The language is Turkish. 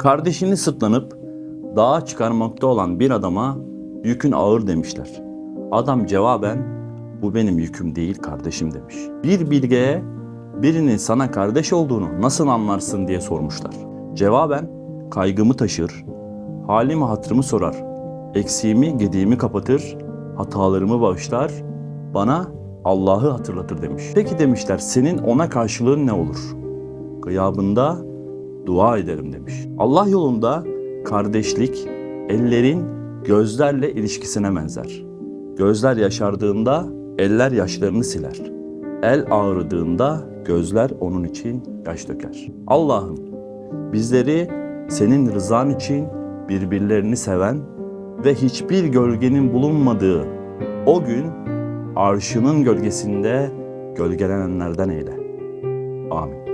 Kardeşini sırtlanıp dağa çıkarmakta olan bir adama yükün ağır demişler. Adam cevaben bu benim yüküm değil kardeşim demiş. Bir bilgeye birinin sana kardeş olduğunu nasıl anlarsın diye sormuşlar. Cevaben kaygımı taşır, halimi hatırımı sorar, eksiğimi gediğimi kapatır, hatalarımı bağışlar, bana Allah'ı hatırlatır demiş. Peki demişler senin ona karşılığın ne olur? Gıyabında dua ederim demiş. Allah yolunda kardeşlik ellerin gözlerle ilişkisine benzer. Gözler yaşardığında eller yaşlarını siler. El ağrıdığında gözler onun için yaş döker. Allah'ım bizleri senin rızan için birbirlerini seven ve hiçbir gölgenin bulunmadığı o gün arşının gölgesinde gölgelenenlerden eyle. Amin.